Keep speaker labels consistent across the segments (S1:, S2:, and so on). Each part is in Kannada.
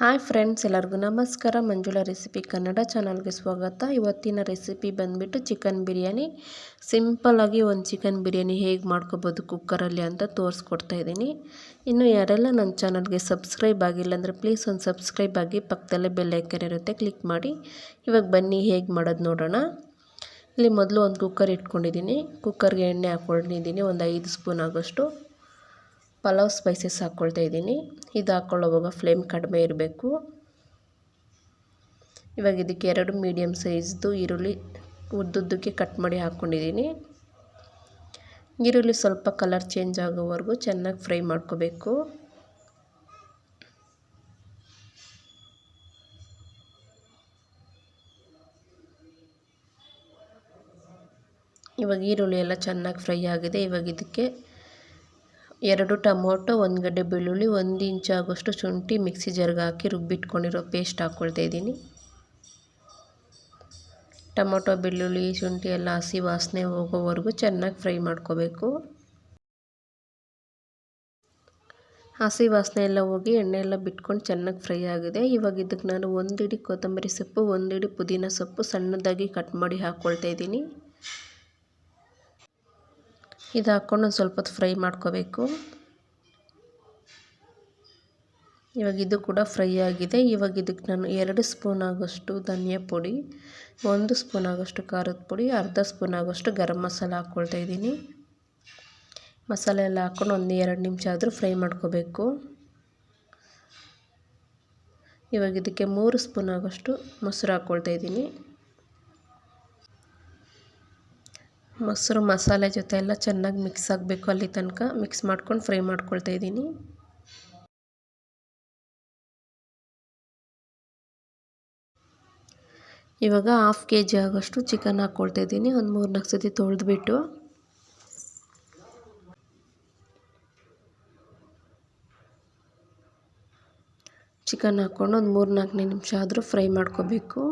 S1: ಹಾಯ್ ಫ್ರೆಂಡ್ಸ್, ಎಲ್ಲರಿಗೂ ನಮಸ್ಕಾರ. ಮಂಜುಳಾ ರೆಸಿಪಿ ಕನ್ನಡ ಚಾನಲ್ಗೆ ಸ್ವಾಗತ. ಇವತ್ತಿನ ರೆಸಿಪಿ ಬಂದುಬಿಟ್ಟು ಚಿಕನ್ ಬಿರಿಯಾನಿ. ಸಿಂಪಲ್ಲಾಗಿ ಒಂದು ಚಿಕನ್ ಬಿರಿಯಾನಿ ಹೇಗೆ ಮಾಡ್ಕೋಬೋದು ಕುಕ್ಕರಲ್ಲಿ ಅಂತ ತೋರಿಸ್ಕೊಡ್ತಾ ಇದ್ದೀನಿ. ಇನ್ನು ಯಾರೆಲ್ಲ ನನ್ನ ಚಾನಲ್ಗೆ ಸಬ್ಸ್ಕ್ರೈಬ್ ಆಗಿಲ್ಲ ಅಂದರೆ ಪ್ಲೀಸ್ ಒಂದು ಸಬ್ಸ್ಕ್ರೈಬ್ ಆಗಿ ಪಕ್ಕದಲ್ಲೇ ಬೆಲ್ ಐಕನ್ ಇರುತ್ತೆ, ಕ್ಲಿಕ್ ಮಾಡಿ. ಇವಾಗ ಬನ್ನಿ ಹೇಗೆ ಮಾಡೋದು ನೋಡೋಣ. ಇಲ್ಲಿ ಮೊದಲು ಒಂದು ಕುಕ್ಕರ್ ಇಟ್ಕೊಂಡಿದ್ದೀನಿ. ಕುಕ್ಕರ್ಗೆ ಎಣ್ಣೆ ಹಾಕ್ಕೊಂಡಿದ್ದೀನಿ, ಒಂದು ಐದು ಸ್ಪೂನ್ ಆಗೋಷ್ಟು. ಪಲಾವ್ ಸ್ಪೈಸಸ್ ಹಾಕ್ಕೊಳ್ತಾ ಇದ್ದೀನಿ. ಇದು ಹಾಕ್ಕೊಳ್ಳೋವಾಗ ಫ್ಲೇಮ್ ಕಡಿಮೆ ಇರಬೇಕು. ಇವಾಗ ಇದಕ್ಕೆ ಎರಡು ಮೀಡಿಯಮ್ ಸೈಜ್ದು ಈರುಳ್ಳಿ ಉದ್ದುದ್ದಕ್ಕೆ ಕಟ್ ಮಾಡಿ ಹಾಕ್ಕೊಂಡಿದ್ದೀನಿ ಈರುಳ್ಳಿ ಸ್ವಲ್ಪ ಕಲರ್ ಚೇಂಜ್ ಆಗೋವರೆಗೂ ಚೆನ್ನಾಗಿ ಫ್ರೈ ಮಾಡ್ಕೋಬೇಕು. ಇವಾಗ ಈರುಳ್ಳಿ ಎಲ್ಲ ಚೆನ್ನಾಗಿ ಫ್ರೈ ಆಗಿದೆ. ಇವಾಗ ಇದಕ್ಕೆ ಎರಡು ಟೊಮೊಟೊ, ಒಂದು ಗಡ್ಡೆ ಬೆಳ್ಳುಳ್ಳಿ, ಒಂದು ಇಂಚ್ ಆಗೋಷ್ಟು ಶುಂಠಿ ಮಿಕ್ಸಿ ಜರ್ಗೆ ಹಾಕಿ ರುಬ್ಬಿಟ್ಕೊಂಡಿರೋ ಪೇಸ್ಟ್ ಹಾಕ್ಕೊಳ್ತಾ ಇದ್ದೀನಿ. ಟೊಮೊಟೊ, ಬೆಳ್ಳುಳ್ಳಿ, ಶುಂಠಿ ಎಲ್ಲ ಹಸಿ ವಾಸನೆ ಹೋಗೋವರೆಗೂ ಚೆನ್ನಾಗಿ ಫ್ರೈ ಮಾಡ್ಕೋಬೇಕು. ಹಸಿ ವಾಸನೆ ಎಲ್ಲ ಹೋಗಿ ಎಣ್ಣೆ ಎಲ್ಲ ಬಿಟ್ಕೊಂಡು ಚೆನ್ನಾಗಿ ಫ್ರೈ ಆಗಿದೆ. ಇವಾಗ ಇದಕ್ಕೆ ನಾನು ಒಂದಿಡಿ ಕೊತ್ತಂಬರಿ ಸೊಪ್ಪು, ಒಂದಿಡಿ ಪುದೀನ ಸೊಪ್ಪು ಸಣ್ಣದಾಗಿ ಕಟ್ ಮಾಡಿ ಹಾಕ್ಕೊಳ್ತಾ ಇದ್ದೀನಿ. ಇದು ಹಾಕ್ಕೊಂಡು ಸ್ವಲ್ಪ ಹೊತ್ತು ಫ್ರೈ ಮಾಡ್ಕೋಬೇಕು. ಇವಾಗ ಇದು ಕೂಡ ಫ್ರೈ ಆಗಿದೆ. ಇವಾಗ ಇದಕ್ಕೆ ನಾನು ಎರಡು ಸ್ಪೂನ್ ಆಗೋಷ್ಟು ಧನಿಯಾ ಪುಡಿ, ಒಂದು ಸ್ಪೂನ್ ಆಗೋಷ್ಟು ಖಾರದ ಪುಡಿ, ಅರ್ಧ ಸ್ಪೂನ್ ಆಗೋಷ್ಟು ಗರಂ ಮಸಾಲ ಹಾಕ್ಕೊಳ್ತಾ ಇದ್ದೀನಿ. ಮಸಾಲೆ ಎಲ್ಲ ಹಾಕ್ಕೊಂಡು ಒಂದು ಎರಡು ನಿಮಿಷ ಆದರೂ ಫ್ರೈ ಮಾಡ್ಕೋಬೇಕು. ಇವಾಗ ಇದಕ್ಕೆ ಮೂರು ಸ್ಪೂನ್ ಆಗೋಷ್ಟು ಮೊಸರು ಹಾಕ್ಕೊಳ್ತಾ ಇದ್ದೀನಿ. ಮೊಸರು ಮಸಾಲೆ ಜೊತೆ ಎಲ್ಲ ಚೆನ್ನಾಗಿ ಮಿಕ್ಸ್ ಆಗಬೇಕು ಅಲ್ಲಿ ತನಕ. ಮಿಕ್ಸ್ ಮಾಡ್ಕೊಂಡು ಫ್ರೈ ಮಾಡ್ಕೊಳ್ತಾ ಇದ್ದೀನಿ. ಇವಾಗ ಹಾಫ್ ಕೆ ಜಿ ಆಗೋಷ್ಟು ಚಿಕನ್ ಹಾಕ್ಕೊಳ್ತಾ ಇದ್ದೀನಿ. ಒಂದು ಮೂರು ನಾಲ್ಕು ಸತಿ ತೊಳೆದ್ಬಿಟ್ಟು. ಚಿಕನ್ ಹಾಕ್ಕೊಂಡು ಒಂದು ಮೂರು ನಾಲ್ಕನೇ ನಿಮಿಷ ಆದರೂ ಫ್ರೈ ಮಾಡ್ಕೋಬೇಕು.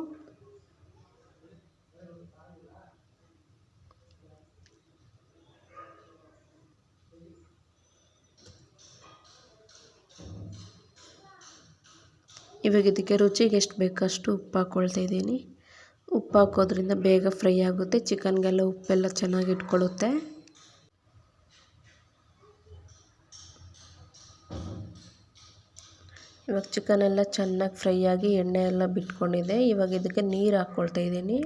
S1: ಇವಾಗ ಇದಕ್ಕೆ ರುಚಿಗೆ ಎಷ್ಟು ಬೇಕಷ್ಟು ಉಪ್ಪು ಹಾಕ್ಕೊಳ್ತಾ ಇದ್ದೀನಿ. ಉಪ್ಪು ಹಾಕೋದ್ರಿಂದ ಬೇಗ ಫ್ರೈ ಆಗುತ್ತೆ. ಚಿಕನ್ಗೆಲ್ಲ ಉಪ್ಪೆಲ್ಲ ಚೆನ್ನಾಗಿ ಇಟ್ಕೊಳ್ಳುತ್ತೆ. ಇವಾಗ ಚಿಕನ್ ಎಲ್ಲ ಚೆನ್ನಾಗಿ ಫ್ರೈ ಆಗಿ ಎಣ್ಣೆ ಎಲ್ಲ ಬಿಟ್ಕೊಂಡಿದೆ. ಇವಾಗ ಇದಕ್ಕೆ ನೀರು ಹಾಕ್ಕೊಳ್ತಾ ಇದ್ದೀನಿ.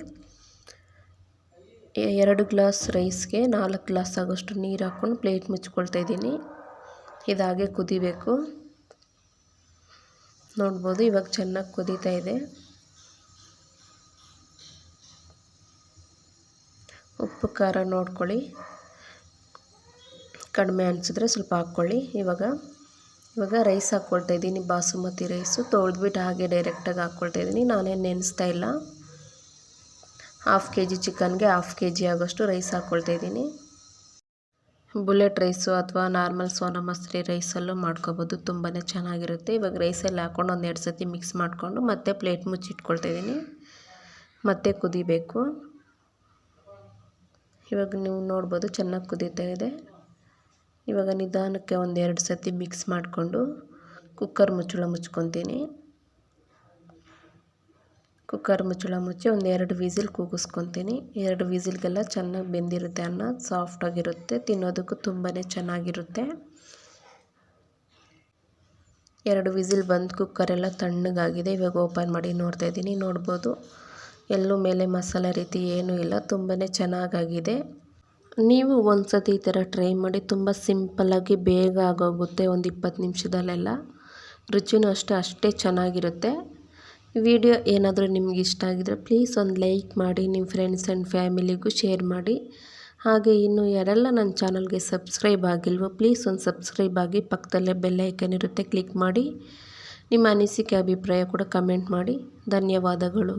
S1: ಎರಡು ಗ್ಲಾಸ್ ರೈಸ್ಗೆ ನಾಲ್ಕು ಗ್ಲಾಸ್ ಆಗೋಷ್ಟು ನೀರು ಹಾಕ್ಕೊಂಡು ಪ್ಲೇಟ್ ಮುಚ್ಕೊಳ್ತಾ ಇದ್ದೀನಿ. ಇದಾಗೆ ಕುದಿಬೇಕು. ನೋಡ್ಬೋದು, ಇವಾಗ ಚೆನ್ನಾಗಿ ಕುದೀತಾ ಇದೆ. ಉಪ್ಪು, ಖಾರ ನೋಡ್ಕೊಳ್ಳಿ. ಕಡಿಮೆ ಅನಿಸಿದ್ರೆ ಸ್ವಲ್ಪ ಹಾಕ್ಕೊಳ್ಳಿ. ಇವಾಗ ಇವಾಗ ರೈಸ್ ಹಾಕ್ಕೊಳ್ತಾ ಇದ್ದೀನಿ, ಬಾಸುಮತಿ ರೈಸು. ತೊಳೆದ್ಬಿಟ್ಟು ಹಾಗೆ ಡೈರೆಕ್ಟಾಗಿ ಹಾಕ್ಕೊಳ್ತಾ ಇದ್ದೀನಿ. ನಾನೇನು ನೆನೆಸ್ತಾ ಇಲ್ಲ. ಹಾಫ್ ಕೆ ಜಿ ಚಿಕನ್ಗೆ ಹಾಫ್ ಕೆ ಜಿ ಆಗೋಷ್ಟು ರೈಸ್ ಹಾಕ್ಕೊಳ್ತಾ ಇದ್ದೀನಿ. ಬುಲೆಟ್ ರೈಸು ಅಥವಾ ನಾರ್ಮಲ್ ಸೋನಾ ಮಸೂರಿ ರೈಸಲ್ಲೂ ಮಾಡ್ಕೊಬೋದು. ತುಂಬಾ ಚೆನ್ನಾಗಿರುತ್ತೆ. ಇವಾಗ ರೈಸಲ್ಲಿ ಹಾಕ್ಕೊಂಡು ಒಂದು ಎರಡು ಸತಿ ಮಿಕ್ಸ್ ಮಾಡಿಕೊಂಡು ಮತ್ತೆ ಪ್ಲೇಟ್ ಮುಚ್ಚಿಟ್ಕೊಳ್ತಾ ಇದ್ದೀನಿ. ಮತ್ತೆ ಕುದಿಬೇಕು. ಇವಾಗ ನೀವು ನೋಡ್ಬೋದು ಚೆನ್ನಾಗಿ ಕುದೀತಾ ಇದೆ. ಇವಾಗ ನಿಧಾನಕ್ಕೆ ಒಂದು ಎರಡು ಸತಿ ಮಿಕ್ಸ್ ಮಾಡಿಕೊಂಡು ಕುಕ್ಕರ್ ಮುಚ್ಚಳ ಮುಚ್ಕೊತೀನಿ. ಕುಕ್ಕರ್ ಮುಚ್ಚಳ ಮುಚ್ಚಿ ಒಂದು ಎರಡು ವಿಸಿಲ್ ಕೂಗಿಸ್ಕೊತೀನಿ. ಎರಡು ವಿಸಿಲ್ಗೆಲ್ಲ ಚೆನ್ನಾಗಿ ಬೆಂದಿರುತ್ತೆ ಅನ್ನ ಸಾಫ್ಟಾಗಿರುತ್ತೆ ತಿನ್ನೋದಕ್ಕೂ ತುಂಬಾ ಚೆನ್ನಾಗಿರುತ್ತೆ. ಎರಡು ವಿಸಿಲ್ ಬಂದು ಕುಕ್ಕರೆಲ್ಲ ತಣ್ಣಗಾಗಿದೆ, ಇವಾಗ ಓಪನ್ ಮಾಡಿ ನೋಡ್ತಾ ಇದ್ದೀನಿ, ನೋಡ್ಬೋದು. ಎಲ್ಲೂ ಮೇಲೆ ಮಸಾಲೆ ರೀತಿ ಏನೂ ಇಲ್ಲ ತುಂಬಾ ಚೆನ್ನಾಗಾಗಿದೆ. ನೀವು ಒಂದು ಸತಿ ಈ ಥರ ಟ್ರೈ ಮಾಡಿ, ತುಂಬ ಸಿಂಪಲ್ಲಾಗಿ ಬೇಗ ಆಗೋಗುತ್ತೆ ಒಂದು ಇಪ್ಪತ್ತು ನಿಮಿಷದಲ್ಲೆಲ್ಲ. ರುಚಿನೂ ಅಷ್ಟೇ ಅಷ್ಟೇ ಚೆನ್ನಾಗಿರುತ್ತೆ. ವಿಡಿಯೋ ಏನಾದರೂ ನಿಮ್ಗೆ ಇಷ್ಟ ಆಗಿದ್ರೆ ಪ್ಲೀಸ್ ಒಂದು ಲೈಕ್ ಮಾಡಿ ನಿಮ್ಮ ಫ್ರೆಂಡ್ಸ್ ಆ್ಯಂಡ್ ಫ್ಯಾಮಿಲಿಗೂ ಶೇರ್ ಮಾಡಿ. ಹಾಗೆ ಇನ್ನು ಯಾರೆಲ್ಲ ನನ್ನ ಚಾನಲ್ಗೆ ಸಬ್ಸ್ಕ್ರೈಬ್ ಆಗಿಲ್ವೋ ಪ್ಲೀಸ್ ಒಂದು ಸಬ್ಸ್ಕ್ರೈಬ್ ಆಗಿ ಪಕ್ಕದಲ್ಲೇ ಬೆಲ್ ಐಕನ್ ಇರುತ್ತೆ ಕ್ಲಿಕ್ ಮಾಡಿ. ನಿಮ್ಮ ಅನಿಸಿಕೆ, ಅಭಿಪ್ರಾಯ ಕೂಡ ಕಮೆಂಟ್ ಮಾಡಿ. ಧನ್ಯವಾದಗಳು.